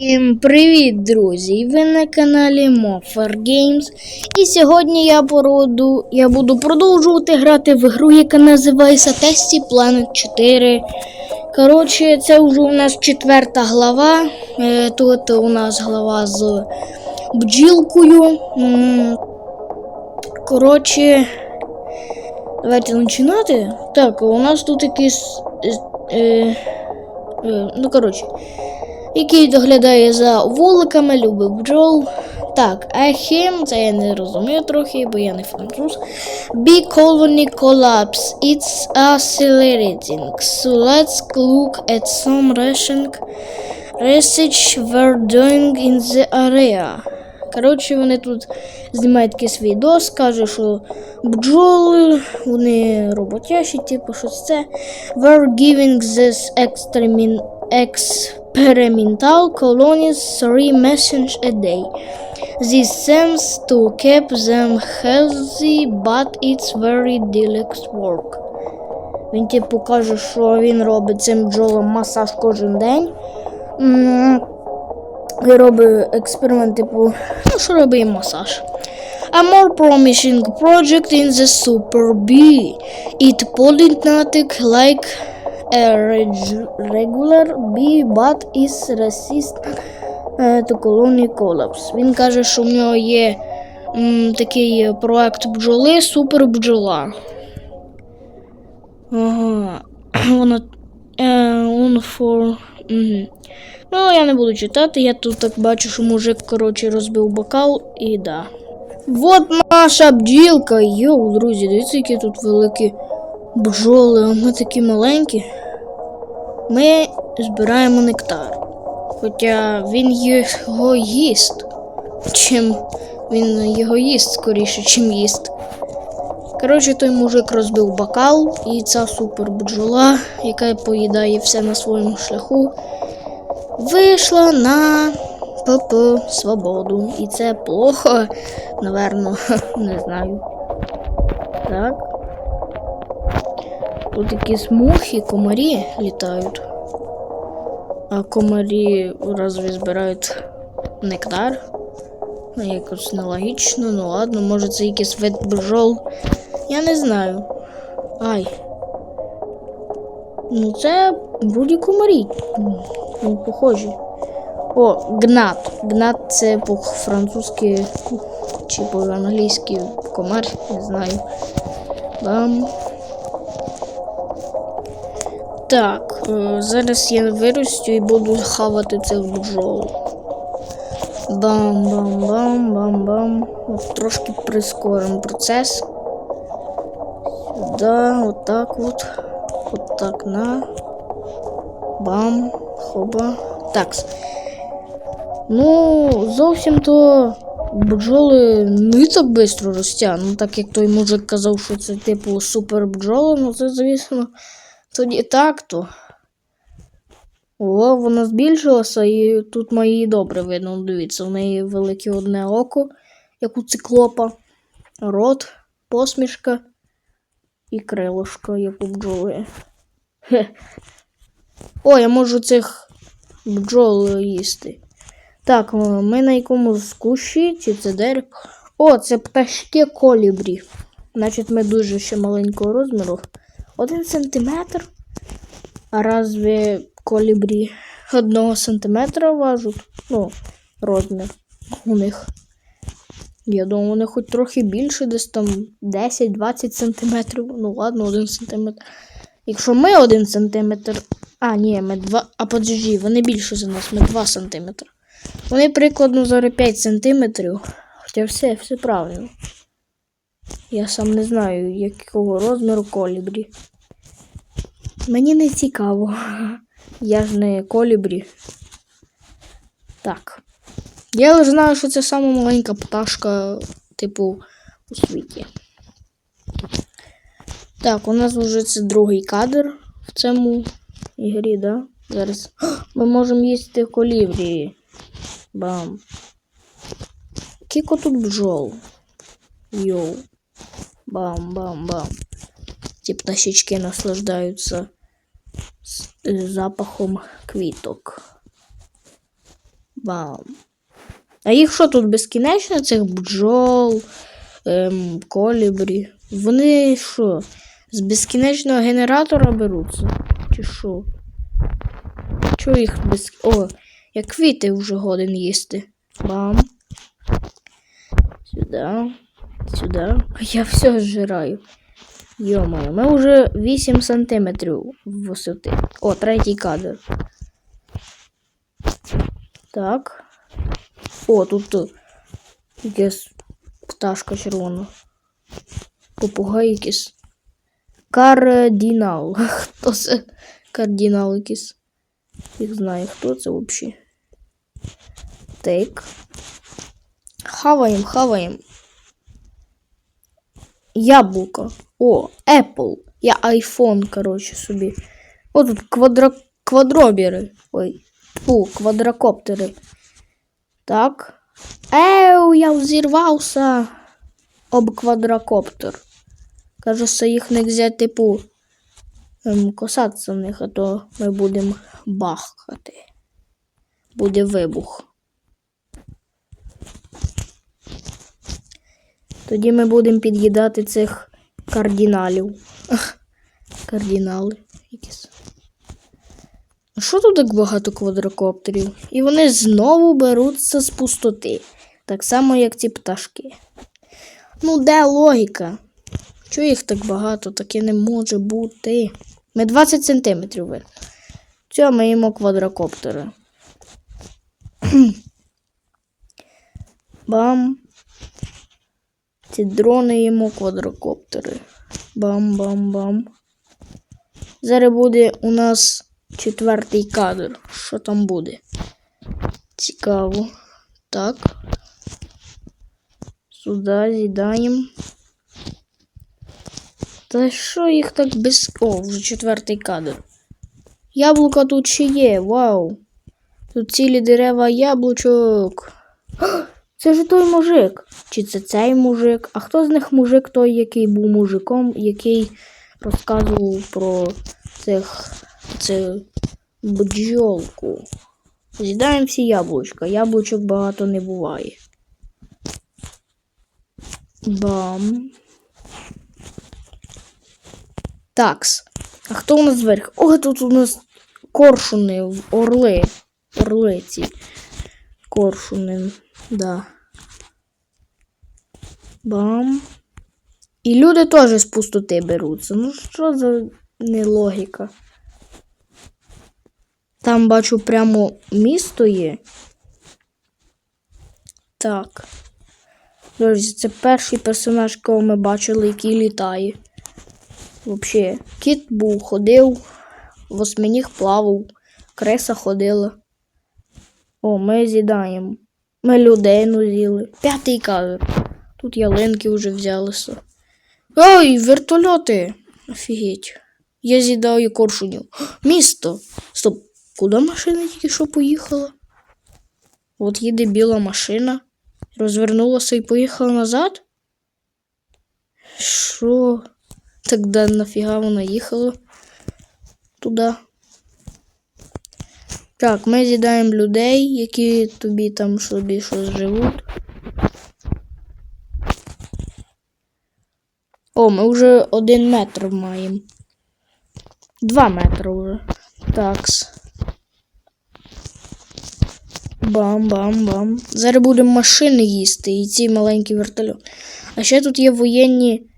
Всім привіт, друзі! Ви на каналі Moffer Games. І сьогодні я породу, я буду продовжувати грати в гру, яка називається Testy Planet 4. Коротше, це вже у нас четверта глава. Е, Тут у нас глава з бджілкою. Коротше, давайте починати. Так, у нас тут якийсь. Е, е, е, ну, коротше який доглядає за вуликами, любить бджол. Так, Ахім, це я не розумію трохи, бо я не француз. Big colony collapse. It's accelerating. So let's look at some research we're doing in the area. Коротше, вони тут знімають якийсь відео, скаже, що бджоли, вони роботящі, типу, що це. We're giving this extermin experimental colonies three messages a day. This seems to keep them healthy, but it's very delicate work. Він типу каже, що він робить цим бджолам масаж кожен день. М, І робить експеримент, типу, ну, що робить їм масаж. A more promising project in the Super Bee. It polynatic like a reg- regular bee, but is е, to colony collapse. Він каже, що в нього є м, такий проект бджоли, супер бджола. Ага. Вона. On for. Ну, я не буду читати, я тут так бачу, що мужик, коротше, розбив бокал і да. Вот наша бджілка. Йоу, друзі, дивіться, які тут великі бджоли, а ми такі маленькі. Ми збираємо нектар. Хоча він його їсть. Чим він його їсть скоріше, чим їсть. Коротше, той мужик розбив бокал, і ця супер бджола, яка поїдає все на своєму шляху, вийшла на ПП свободу. І це плохо, наверно, не знаю. Так. Тут якісь мухи, комарі літають. А комарі разве збирають нектар? Ну, якось нелогічно, ну ладно, може це якийсь вид бджол. Я не знаю. Ай. Ну, це вроді комарі. Ну, похожі. О, гнат. Гнат це по-французьки чи по-англійськи комар, не знаю. Бам. Так, е, зараз я виростю і буду хавати цих бджол. Бам-бам-бам-бам-бам. Трошки прискоримо процес. Сюди, отак от. Отак на. Бам. Хоба. Такс. Ну, зовсім то бджоли не так швидко ростять. Ну, так як той мужик казав, що це типу супер бджоли, ну це, звісно, тоді так то. О, вона збільшилася і тут мої добре видно. Дивіться, в неї велике одне око, як у циклопа, рот, посмішка і крилишко, як у бджоли. Хе. О, я можу цих бджол їсти. Так, ми на якомусь кущі, чи це дерево. О, це пташки колібрі. Значить, ми дуже ще маленького розміру. Один сантиметр. А разве колібрі одного сантиметра важуть? Ну, розмір у них. Я думаю, вони хоч трохи більше, десь там 10-20 сантиметрів. Ну ладно, один сантиметр. Якщо ми один сантиметр. А, ні, ми два. А подожди, вони більше за нас, ми 2 сантиметри. Вони прикладно зараз 5 сантиметрів. Хоча все, все правильно. Я сам не знаю, якого розміру колібрі. Мені не цікаво. Я ж не колібрі. Так. Я лише знаю, що це сама маленька пташка, типу, у світі. Так, у нас вже це другий кадр в цьому ігрі, да? Зараз. Ми можемо їсти колібрі. Бам. Кіко тут бджол. Йоу. Бам-бам-бам. Ці пташечки наслаждаються е, запахом квіток. Бам. А їх що тут безкінечно, цих бджол, ем, колібрі? Вони що? З безкінечного генератора беруться? Чи що? Чого їх без. О, я квіти вже годен їсти. Бам. Сюди. Сюди. Я все зжираю. Йомаю, ми вже 8 сантиметрів висоти. О, третій кадр. Так. О, тут якась пташка червона. Попугай якийсь. Кардинал. Хто це? Кардинал якийсь. Їх знає, хто це взагалі. Так. Хаваємо, хаваємо. Яблуко. О, Apple. Я iPhone, коротше, собі. О, тут квадро... квадробіри. Ой. Фу, квадрокоптери. Так. Еу, я взірвався об квадрокоптер. Кажется, їх не взяти, типу, ем, косатися в них, а то ми будемо бахкати. Буде вибух. Тоді ми будемо під'їдати цих кардиналів. Кардинали якісь. Що тут так багато квадрокоптерів? І вони знову беруться з пустоти. Так само, як ці пташки. Ну, де логіка? Чого їх так багато? Таке не може бути. Ми 20 сантиметрів вверх. Все, ми їмо квадрокоптери. Бам. Ці дрони їмо квадрокоптери. Бам-бам-бам. Зараз буде у нас четвертий кадр. Що там буде? Цікаво. Так. Сюди з'їдаємо. Та що їх так без. О, вже четвертий кадр. Яблука тут ще є, вау. Тут цілі дерева яблучок. Це ж той мужик. Чи це цей мужик? А хто з них мужик, той, який був мужиком, який розказував про цих цих бджолку? З'їдаємо всі яблучка. Яблучок багато не буває. Бам. Такс. А хто у нас зверху? О, тут у нас коршуни, орли. Орли ці. Коршуни, да. Бам. І люди теж з пустоти беруться. Ну що за нелогіка? Там бачу прямо місто є. Так. Друзі, це перший персонаж, кого ми бачили, який літає. Взагалі, кіт був, ходив, восьминіг плавав, криса ходила. О, ми з'їдаємо. Ми людину з'їли. П'ятий кадр. Тут ялинки вже взялися. Ой, вертольоти! Офігеть. Я з'їдаю коршунів. Місто! Стоп, куди машина тільки що поїхала? От їде біла машина. Розвернулася і поїхала назад? Що? Так да нафіга вона їхала туди? Так, ми з'їдаємо людей, які тобі там собі щось живуть. О, ми вже один метр маємо. Два метри вже. Такс. Бам-бам-бам. Зараз будемо машини їсти і ці маленькі вертольоти. А ще тут є воєнні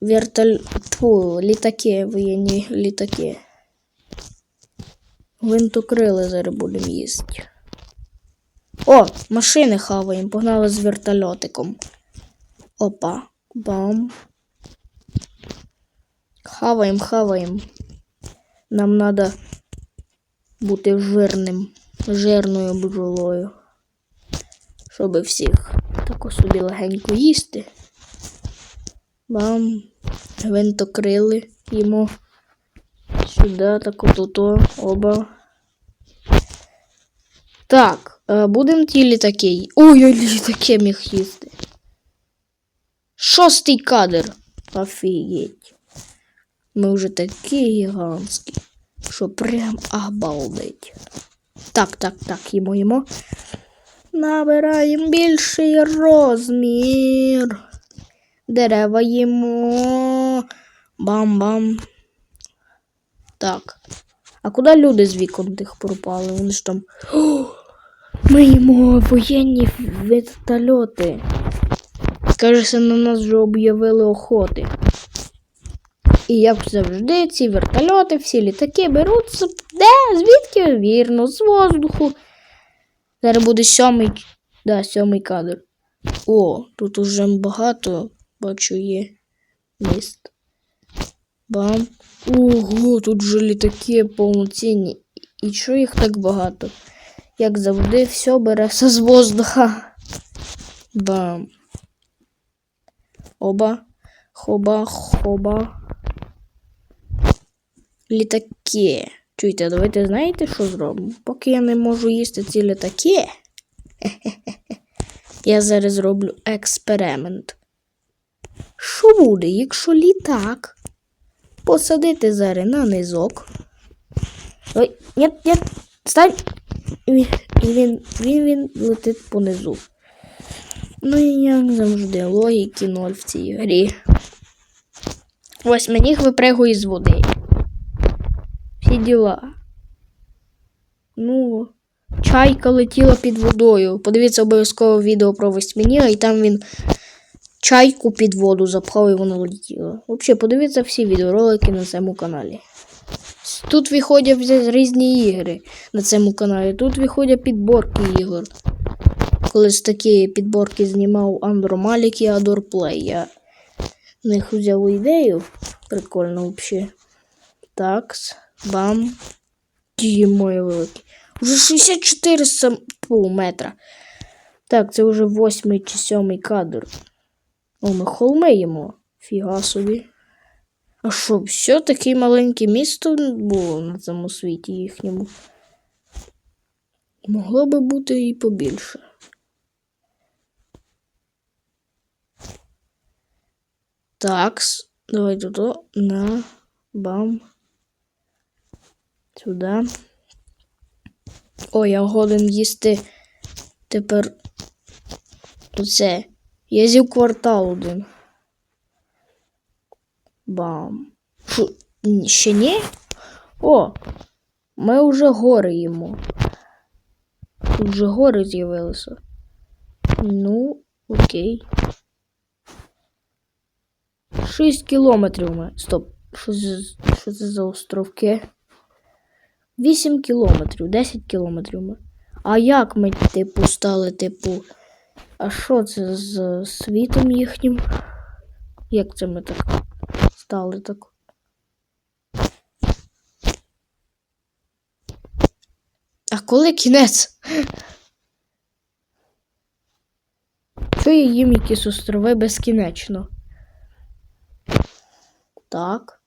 вертоль... Тьфу, літаки, воєнні літаки. Винтокрили зараз будемо їсти. О, машини хаваємо. Погнали з вертольотиком. Опа. Бам. Хаваємо, хаваємо. Нам треба бути жирним, жирною бджолою. Щоб всіх тако собі легенько їсти. Бам. Гвинтокрили їмо. Сюди, так ото, оба. Так, е, будемо ті літаки. Ой, я літаки міг їсти. Шостий кадр. Офігеть. Ми вже такі гігантські, що прям обалдеть. Так, так, так, їмо, їмо. Набираємо більший розмір. Дерева їмо. Бам-бам. Так. А куди люди з вікон тих пропали? Вони ж там. О, ми їмо воєнні вертольоти. Скажеться, на нас вже об'явили охоти. І як завжди, ці вертольоти, всі літаки беруться. Де? Звідки? Вірно, з воздуху. Зараз буде сьомий, да, сьомий кадр. О, тут уже багато, бачу, є міст. Бам. Ого, тут вже літаки повноцінні. І чого їх так багато? Як завжди, все береться з воздуха. Бам. Оба. Хоба, хоба. Літаки. Чуєте, давайте знаєте, що зробимо? Поки я не можу їсти ці літаки. Я зараз зроблю експеримент. Що буде, якщо літак посадити зараз на низок? Ой, ні, ні, стань. І він, він, він, він летить понизу. Ну і як завжди, логіки ноль в цій грі. Ось мені випригує з води. Всі діла. Ну, чайка летіла під водою. Подивіться обов'язково відео про восьмініга, і там він чайку під воду запхав і воно летіло. Взагалі, подивіться всі відеоролики на цьому каналі. Тут виходять різні ігри на цьому каналі. Тут виходять підборки ігор. Колись такі підборки знімав Андро Малік і Адор Плей. Я в них взяв ідею. Прикольно взагалі. Такс. Бам. Ті моє велике. Уже 64 сам... Фу, метра. Так, це вже восьмий чи сьомий кадр. О, ми холми їмо. Фіга собі. А що, все таке маленьке місто було на цьому світі їхньому? Могло би бути і побільше. Такс. Давай туди. На. Бам. Сюди. О, я годен їсти тепер оце. Я з'їв квартал один. Бам. Шо, ще ні? О, ми вже гори їмо. Тут вже гори з'явилися. Ну, окей. 6 кілометрів ми. Стоп. Що це, що це за островки? 8 кілометрів, 10 кілометрів. А як ми, типу, стали, типу. А що це з світом їхнім? Як це ми так стали так? А коли кінець? Що їм якісь острови безкінечно? Так.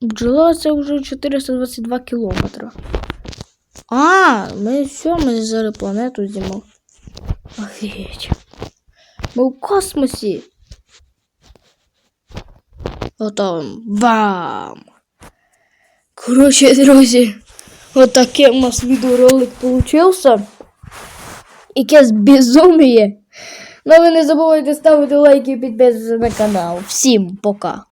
Бджола це вже 422 кілометри. А, ми все, ми зараз планету з'їмо. Офігеть. Ми в космосі. Готовим. Бам! Коротше, друзі, отакий у нас відеоролик получився. Якесь безуміє. Ну ви не забувайте ставити лайки і підписуватися на канал. Всім пока!